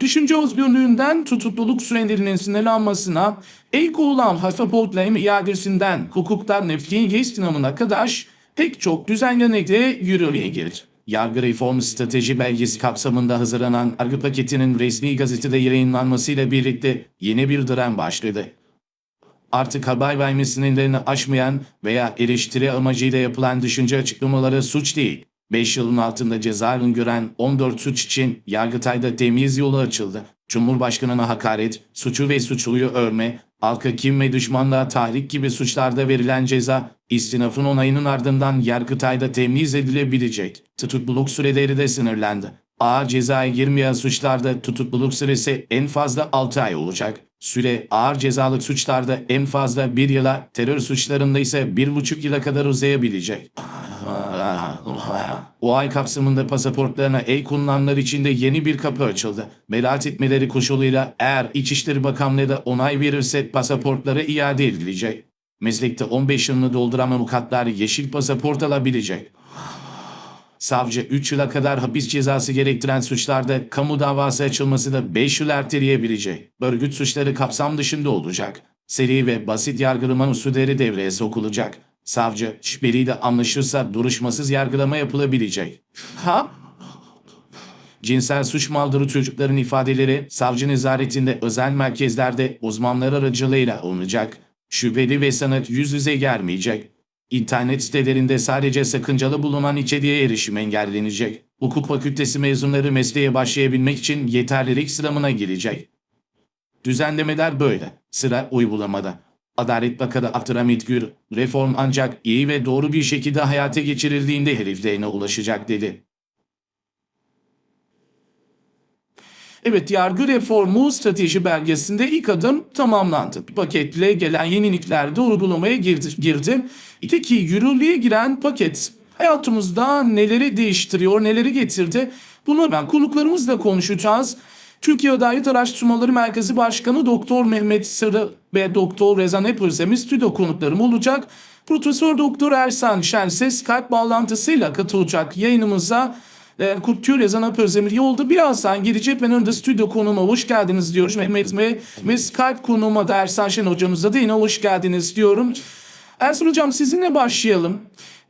Düşünce özgürlüğünden tutukluluk sürelerinin sınırlanmasına, el konulan pasaportların iadesinden hukuktan nefliye sınavına kadar pek çok düzenlenekle yürürlüğe girdi. Yargı reformu strateji belgesi kapsamında hazırlanan yargı paketinin resmi gazetede yayınlanmasıyla birlikte yeni bir dönem başladı. Artık haber verme sınırlarını aşmayan veya eleştiri amacıyla yapılan düşünce açıklamaları suç değil. 5 yılın altında cezaevin gören 14 suç için Yargıtay'da temiz yolu açıldı. Cumhurbaşkanına hakaret, suçu ve suçluyu örme, halka kim ve düşmanlığa tahrik gibi suçlarda verilen ceza istinafın onayının ardından Yargıtay'da temiz edilebilecek. Tutukluluk süreleri de sınırlandı. Ağır cezaya girmeyen suçlarda tutukluluk süresi en fazla 6 ay olacak. Süre ağır cezalık suçlarda en fazla 1 yıla, terör suçlarında ise 1,5 yıla kadar uzayabilecek. O ay kapsamında pasaportlarına el kullananlar için de yeni bir kapı açıldı. Beraat etmeleri koşuluyla eğer İçişleri Bakanlığı da onay verirse pasaportları iade edilecek. Meslekte 15 yılını dolduran avukatlar yeşil pasaport alabilecek. Savcı 3 yıla kadar hapis cezası gerektiren suçlarda kamu davası açılması da 5 yıl erteleyebilecek. Örgüt suçları kapsam dışında olacak. Seri ve basit yargılama usulleri devreye sokulacak. Savcı şüpheliyle anlaşırsa duruşmasız yargılama yapılabilecek. Ha? Cinsel suç mağduru çocukların ifadeleri savcı nezaretinde özel merkezlerde uzmanlar aracılığıyla alınacak. Şüpheli ve sanık yüz yüze gelmeyecek. İnternet sitelerinde sadece sakıncalı bulunan içeriğe erişim engellenecek. Hukuk fakültesi mezunları mesleğe başlayabilmek için yeterlilik sınavına girecek. Düzenlemeler böyle. Sıra uygulamada. Adalet Bakanı Abdülhamit Gür, reform ancak iyi ve doğru bir şekilde hayata geçirildiğinde hedeflerine ulaşacak dedi. Evet, yargı reformu strateji belgesinde ilk adım tamamlandı. Paketle gelen yenilikler de uygulamaya girdi. girdi. İki yürürlüğe giren paket hayatımızda neleri değiştiriyor, neleri getirdi? Bunu ben konuklarımızla konuşacağız. Türkiye Adalet Araştırmaları Merkezi Başkanı Doktor Mehmet Sarı ve Doktor Rezan Epırzem'i stüdyo konuklarım olacak. Profesör Doktor Ersan Şenses Skype bağlantısıyla katılacak yayınımıza. E, Kültür Rezan Epırzemir yolda birazdan gelecek. Ben önce stüdyo konuğuma hoş geldiniz diyoruz Mehmet Bey. Ve Skype konuğuma da Ersan Şen hocamıza da yine hoş geldiniz diyorum. Ersan hocam sizinle başlayalım.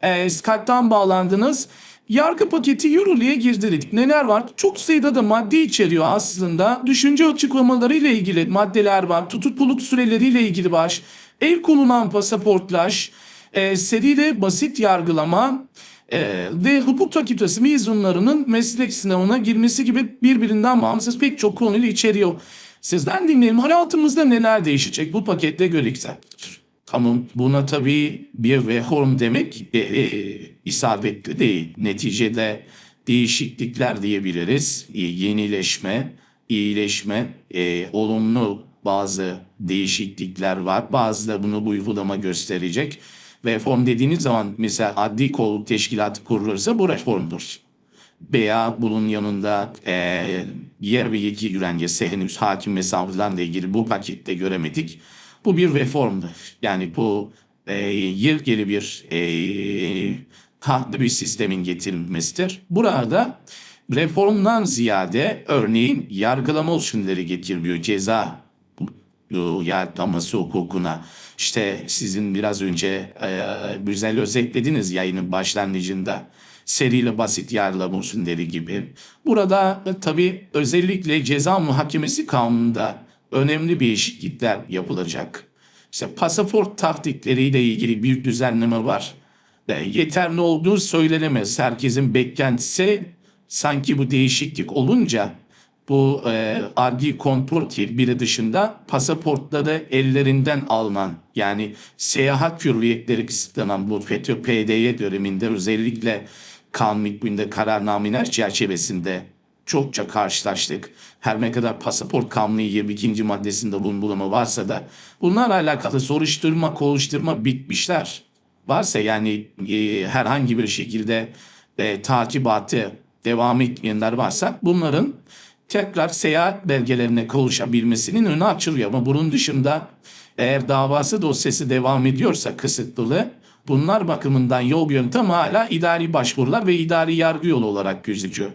E, Skype'tan bağlandınız. Yargı paketi yürürlüğe girdi dedik. Neler var? Çok sayıda da madde içeriyor aslında. Düşünce açıklamaları ile ilgili maddeler var. Tutukluluk süreleriyle ilgili var. El konulan pasaportlar, e, seriyle basit yargılama e, ve hukuk fakültesi mezunlarının meslek sınavına girmesi gibi birbirinden bağımsız pek çok konuyla içeriyor. Sizden dinleyelim. Hayatımızda neler değişecek bu pakette görükse? Tamam buna tabii bir reform demek e, e, isabetli değil. Neticede değişiklikler diyebiliriz. E, yenileşme, iyileşme, e, olumlu bazı değişiklikler var. Bazı da bunu bu uygulama gösterecek. Reform dediğiniz zaman mesela adli kol teşkilatı kurulursa bu reformdur. Veya bunun yanında e, yer ve yetki güvencesi henüz hakim ve savcılarla ilgili bu pakette göremedik. Bu bir reformdur. Yani bu e, yepyeni bir e, farklı bir sistemin getirilmesidir. Burada reformdan ziyade örneğin yargılama usulleri getiriliyor. Ceza yargılaması hukukuna. İşte sizin biraz önce e, güzel özetlediniz yayının başlangıcında seriyle basit yargılama usulleri gibi. Burada e, tabii özellikle ceza muhakemesi kanununda önemli değişiklikler yapılacak. İşte pasaport taktikleriyle ilgili bir düzenleme var. Ve yeterli olduğu söylenemez. Herkesin beklentisi sanki bu değişiklik olunca bu e, adli kontrol biri dışında pasaportları ellerinden alınan yani seyahat hürriyetleri kısıtlanan bu FETÖ PDY döneminde özellikle kanun hükmünde kararnameler çerçevesinde çokça karşılaştık. Her ne kadar pasaport kanunu 22. maddesinde bulunma varsa da bunlarla alakalı soruşturma, kovuşturma bitmişler. Varsa yani e, herhangi bir şekilde e, takibatı devam etmeyenler varsa bunların tekrar seyahat belgelerine kavuşabilmesinin önü açılıyor. Ama bunun dışında eğer davası dosyası devam ediyorsa kısıtlılı bunlar bakımından yol yöntem hala idari başvurular ve idari yargı yolu olarak gözüküyor.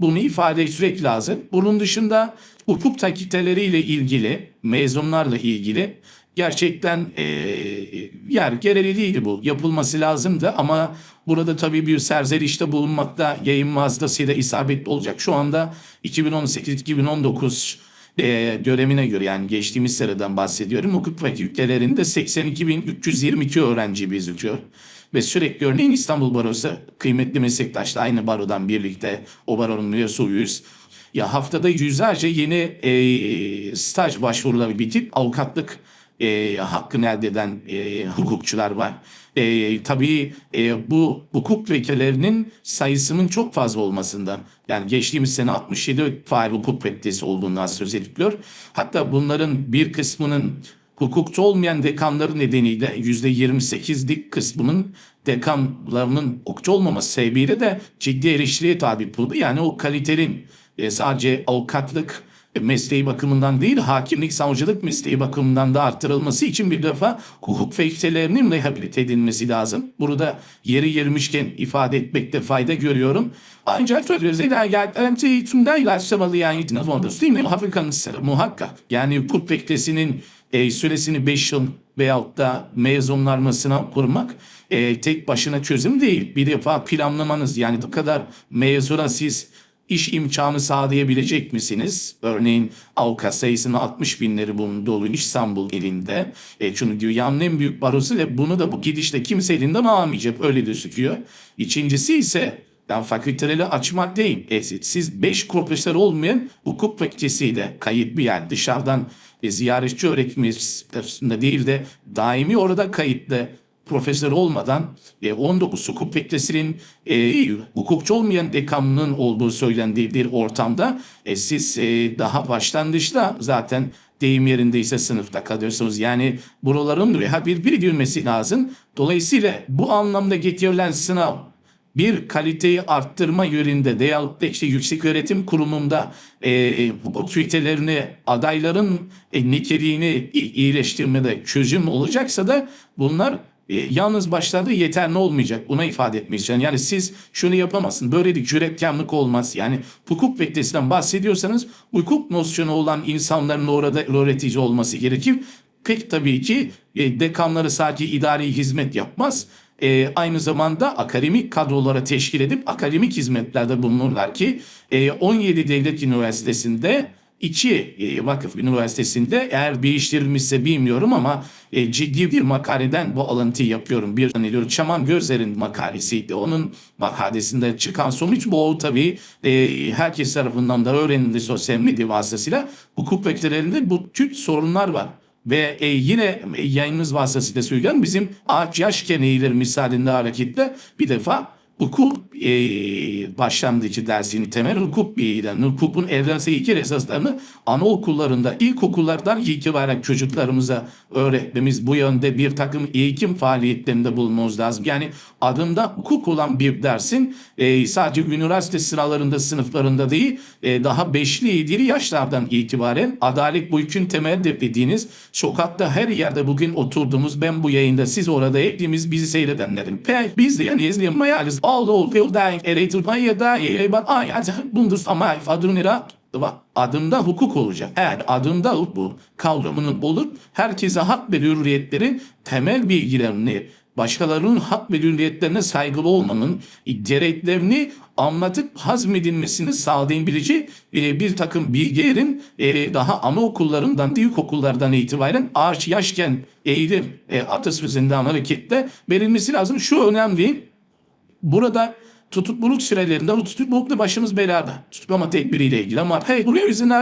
bunu ifade etmek lazım. Bunun dışında hukuk fakülteleriyle ilgili, mezunlarla ilgili gerçekten e, yer gereği değil bu. Yapılması lazımdı ama burada tabii bir serzenişte bulunmakta yayın vasıtasıyla isabetli olacak. Şu anda 2018-2019 e, dönemine göre yani geçtiğimiz seneden bahsediyorum. Hukuk fakültelerinde 82.322 öğrenci bizliyor. Ve sürekli örneğin İstanbul Barosu kıymetli meslektaşla aynı barodan birlikte o baronun üyesiyiz. Ya haftada yüzlerce yeni e, staj başvuruları bitip avukatlık e, hakkını elde eden e, hukukçular var. E, tabii e, bu hukuk vekillerinin sayısının çok fazla olmasından yani geçtiğimiz sene 67 fail hukuk fakültesi olduğundan söz ediliyor. Hatta bunların bir kısmının hukukçu olmayan dekanları nedeniyle yüzde 28'lik kısmının dekanlarının hukukçu olmaması sebebiyle de ciddi eleştiriye tabi tutuldu. Yani o kalitenin e, sadece avukatlık mesleği bakımından değil hakimlik savcılık mesleği bakımından da arttırılması için bir defa hukuk fakültelerinin rehabilite edilmesi lazım. Burada yeri yermişken ifade etmekte fayda görüyorum. Ancak sözler geldi eğitimden ilaçlamalı yani değil mi? Afrika'nın sırrı muhakkak. Yani hukuk fakültesinin e, süresini 5 yıl veyahut da mezunlarmasına kurmak e, tek başına çözüm değil. Bir defa planlamanız yani bu kadar mezuna siz iş imkanı sağlayabilecek misiniz? Örneğin avukat sayısının 60 binleri bulunduğu İstanbul elinde. E, çünkü dünyanın en büyük barosu ve bunu da bu gidişte kimse elinden alamayacak öyle gözüküyor. İkincisi ise yani fakülteleri açmak değil. E, siz 5 profesör olmayan hukuk fakültesiyle kayıt bir yer dışarıdan e, ziyaretçi öğretmeninde değil de daimi orada kayıtlı profesör olmadan e, 19 hukuk fakültesinin e, hukukçu olmayan dekanının olduğu söylendiği bir ortamda e, siz e, daha başlangıçta zaten deyim yerindeyse sınıfta kalıyorsunuz. Yani buraların rehabilite edilmesi lazım. Dolayısıyla bu anlamda getirilen sınav bir kaliteyi arttırma yönünde veyahut da işte yüksek öğretim kurumunda e, e, otoritelerini, adayların e, niteliğini iyileştirmede çözüm olacaksa da bunlar e, yalnız başlarda yeterli olmayacak. Buna ifade etmek. Yani siz şunu yapamazsın. Böyle bir cüretkarlık olmaz. Yani hukuk beklesinden bahsediyorsanız hukuk nosyonu olan insanların orada öğretici olması gerekir. Pek tabii ki e, dekanları sadece idari hizmet yapmaz e, aynı zamanda akademik kadrolara teşkil edip akademik hizmetlerde bulunurlar ki e, 17 devlet üniversitesinde iki e, vakıf üniversitesinde eğer değiştirilmişse bilmiyorum ama e, ciddi bir makaleden bu alıntıyı yapıyorum. Bir hani Çaman Gözler'in makalesiydi. Onun makalesinde çıkan sonuç bu tabii e, herkes tarafından da öğrenildi sosyal medya vasıtasıyla. Hukuk fakültelerinde bu tür sorunlar var. Ve e, yine yayınımız vasıtasıyla söylüyorum bizim ağaç yaş keneyleri misalinde hareketle bir defa hukuk e, başlangıcı dersini temel hukuk bilgilerini, hukukun evrensel ilke esaslarını anaokullarında, ilkokullardan itibaren çocuklarımıza öğretmemiz bu yönde bir takım eğitim faaliyetlerinde bulunmamız lazım. Yani adında hukuk olan bir dersin e, sadece üniversite sınavlarında, sınıflarında değil, e, daha beşli yedili yaşlardan itibaren adalet bu yükün temel dediğiniz sokakta her yerde bugün oturduğumuz ben bu yayında siz orada hepimiz bizi seyredenlerin. Pe, biz de yani izleyemeyiz all vildaing eritmeye dair ben ayet bundus ama adımlara adımda hukuk olacak. Eğer adımda bu kavramının olup herkese hak ve hürriyetlerin temel bilgilerini başkalarının hak ve hürriyetlerine saygılı olmanın gereklerini anlatıp hazmedilmesini sağlayabileceği e, bir takım bilgilerin e, daha anaokullarından, ilkokullardan itibaren ağaç yaşken eğilim e, atasözünden hareketle verilmesi lazım. Şu önemli Burada tutukluluk sürelerinde tutuklulukla başımız belada. Tutuklama tekbiriyle ilgili ama hey buraya izin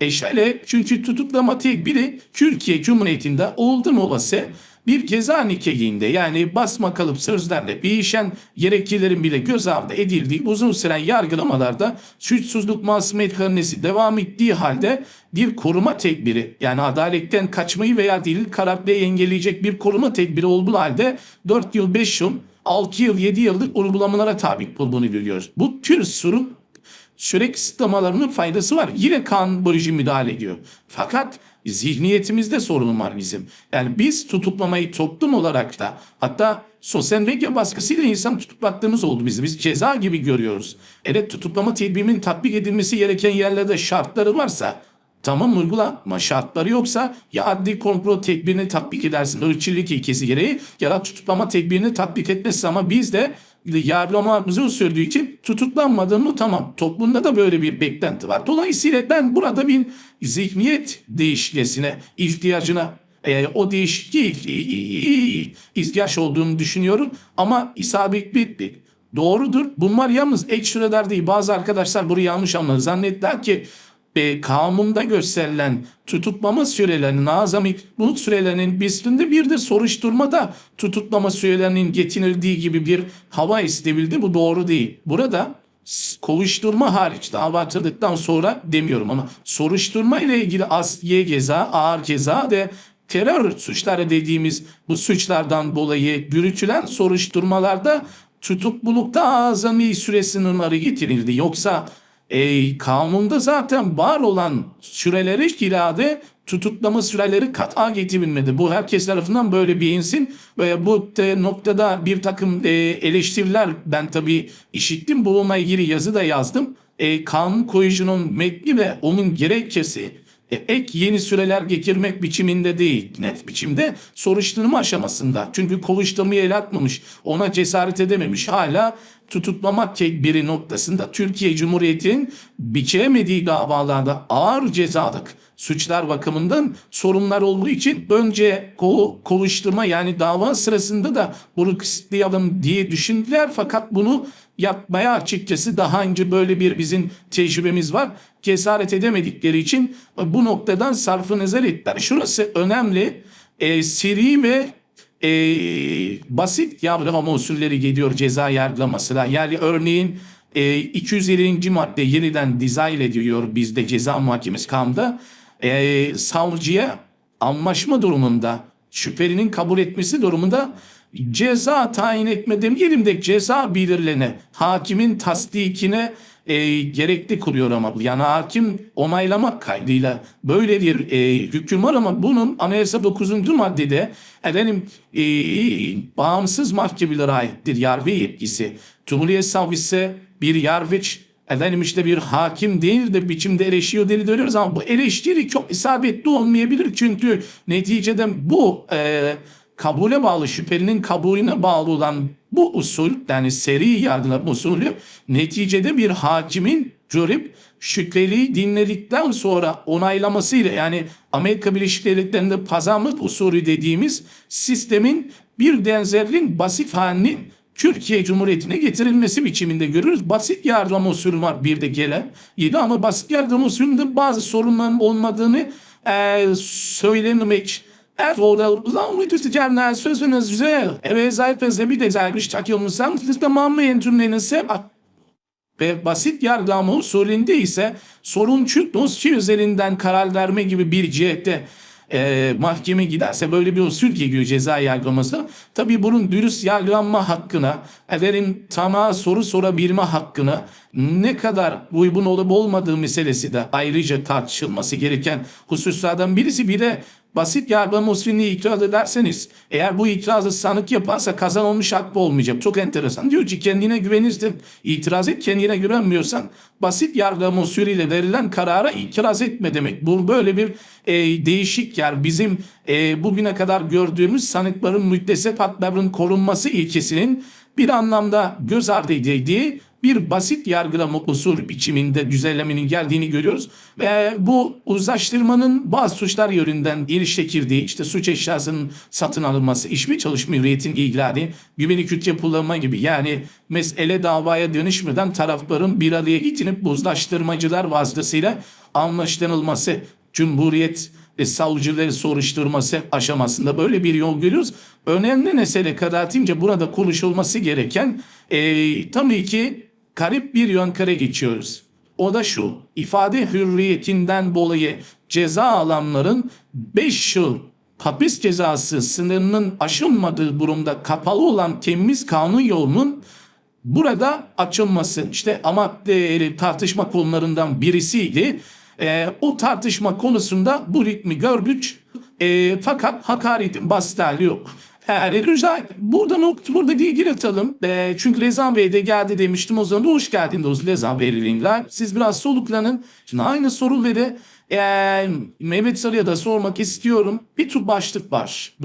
e şöyle çünkü tutuklama tekbiri Türkiye Cumhuriyeti'nde oldu mu olası bir ceza nikeliğinde yani basma kalıp sözlerle değişen gerekçelerin bile göz ardı edildiği uzun süren yargılamalarda suçsuzluk masumiyet karnesi devam ettiği halde bir koruma tedbiri yani adaletten kaçmayı veya delil kararlı engelleyecek bir koruma tedbiri olduğu halde 4 yıl 5 yıl 6 yıl 7 yıldır uygulamalara tabi olduğunu görüyoruz. Bu tür sorun süre kısıtlamalarının faydası var. Yine kan bu rejim müdahale ediyor. Fakat zihniyetimizde sorun var bizim. Yani biz tutuklamayı toplum olarak da hatta sosyal medya baskısıyla insan tutuklattığımız oldu bizi. Biz ceza gibi görüyoruz. Evet tutuklama tedbirinin tatbik edilmesi gereken yerlerde şartları varsa Tamam uygula ama şartları yoksa ya adli kontrol tedbirini tatbik edersin ırkçılık ilkesi gereği ya da tutuklama tedbirini tatbik etmezsin ama biz de yargılamamızı sürdüğü için tutuklanmadın mı tamam. Toplumda da böyle bir beklenti var. Dolayısıyla ben burada bir zihniyet değişkesine, ihtiyacına e, o değişikliği ihtiyaç olduğunu düşünüyorum ama isabetli Doğrudur. Bunlar yalnız ek süreler değil. Bazı arkadaşlar bunu yanlış anladı. Zannettiler ki e, kanunda gösterilen tutuklama sürelerinin azami bulut sürelerinin üstünde bir de soruşturmada tutuklama sürelerinin getirildiği gibi bir hava istebildi. Bu doğru değil. Burada kovuşturma hariç dava açıldıktan sonra demiyorum ama soruşturma ile ilgili asliye ceza, ağır ceza ve terör suçları dediğimiz bu suçlardan dolayı yürütülen soruşturmalarda tutuklulukta azami süre sınırları getirildi. Yoksa e, kanunda zaten var olan sürelere irade tutuklama süreleri kata getirilmedi. Bu herkes tarafından böyle bilinsin ve bu e, noktada bir takım e, eleştiriler ben tabii işittim. Bununla ilgili yazı da yazdım. E, kanun koyucunun metni ve onun gerekçesi e, ek yeni süreler getirmek biçiminde değil net biçimde soruşturma aşamasında. Çünkü kovuşturmayı el atmamış ona cesaret edememiş hala tutuklama tedbiri noktasında Türkiye Cumhuriyeti'nin biçemediği davalarda ağır cezalık suçlar bakımından sorunlar olduğu için önce ko kovuşturma yani dava sırasında da bunu kısıtlayalım diye düşündüler fakat bunu yapmaya açıkçası daha önce böyle bir bizim tecrübemiz var. Cesaret edemedikleri için bu noktadan sarfı nazar ettiler. Şurası önemli. E, seri ve e, basit yargılama usulleri geliyor ceza yargılamasına. Yani örneğin e, 250. madde yeniden dizayn ediliyor bizde ceza muhakemesi kanunda. E, savcıya anlaşma durumunda şüphelinin kabul etmesi durumunda ceza tayin etme demeyelim de ceza belirlene hakimin tasdikine e, gerekli kılıyor ama yani hakim onaylamak kaydıyla böyle bir e, hüküm var ama bunun anayasa 9. maddede efendim e, bağımsız mahkemelere aittir yargı yetkisi. Cumhuriyet Savcısı bir yargıç efendim işte bir hakim değil de biçimde eleştiriyor deli dönüyoruz ama bu eleştiri çok isabetli olmayabilir çünkü neticede bu e, kabule bağlı şüphelinin kabulüne bağlı olan bu usul yani seri yargılama usulü neticede bir hakimin görüp şüpheliyi dinledikten sonra onaylamasıyla yani Amerika Birleşik Devletleri'nde pazarlık usulü dediğimiz sistemin bir benzerliğin basit halinin Türkiye Cumhuriyeti'ne getirilmesi biçiminde görürüz. Basit yargılama usulü var bir de gelen. Yedi ama basit yargılama usulünde bazı sorunların olmadığını e, söylemek Evet orada lan müthiş sözünüz güzel. Evet zaten bir de zayıfmış takılmışsam siz tamamlayın cümlenizi. Ve basit yargılama usulünde ise sorun çünkü dosya üzerinden karar verme gibi bir cihette e, mahkeme giderse böyle bir usul geliyor ceza yargılaması. Tabii bunun dürüst yargılanma hakkına, efendim tamam soru sorabilme hakkına ne kadar uygun olup olmadığı meselesi de ayrıca tartışılması gereken hususlardan birisi. Bir de basit yargılama usulüne itiraz ederseniz eğer bu itirazı sanık yaparsa kazanılmış hakkı olmayacak. Çok enteresan. Diyor ki kendine güvenirsin. itiraz et kendine güvenmiyorsan basit yargılama usulüyle verilen karara itiraz etme demek. Bu böyle bir e, değişik yer. Bizim e, bugüne kadar gördüğümüz sanıkların müddessef haklarının korunması ilkesinin bir anlamda göz ardı edildiği bir basit yargılama usul biçiminde düzenlemenin geldiğini görüyoruz. Ve bu uzlaştırmanın bazı suçlar yönünden ilişkirdiği işte suç eşyasının satın alınması, iş ve çalışma hürriyetin ihlali, güvenlik güç yapılanma gibi yani mesele davaya dönüşmeden tarafların bir araya getirip uzlaştırmacılar vasıtasıyla anlaştırılması, Cumhuriyet ve savcıları soruşturması aşamasında böyle bir yol görüyoruz. Önemli mesele kanaatimce burada konuşulması gereken e, tabii ki garip bir yön kare geçiyoruz. O da şu, ifade hürriyetinden dolayı ceza alanların 5 yıl hapis cezası sınırının aşılmadığı durumda kapalı olan temiz kanun yolunun burada açılması işte ama e, tartışma konularından birisiydi. E, o tartışma konusunda bu ritmi gördük. E, fakat hakaretin bastali yok. Yani rica burada nokta burada bilgi atalım. E, çünkü Rezan Bey de geldi demiştim o zaman da hoş geldiniz Rezan Bey'ler. Siz biraz soluklanın. Şimdi aynı soruları e, Mehmet Sarı'ya da sormak istiyorum. Bir tür başlık var.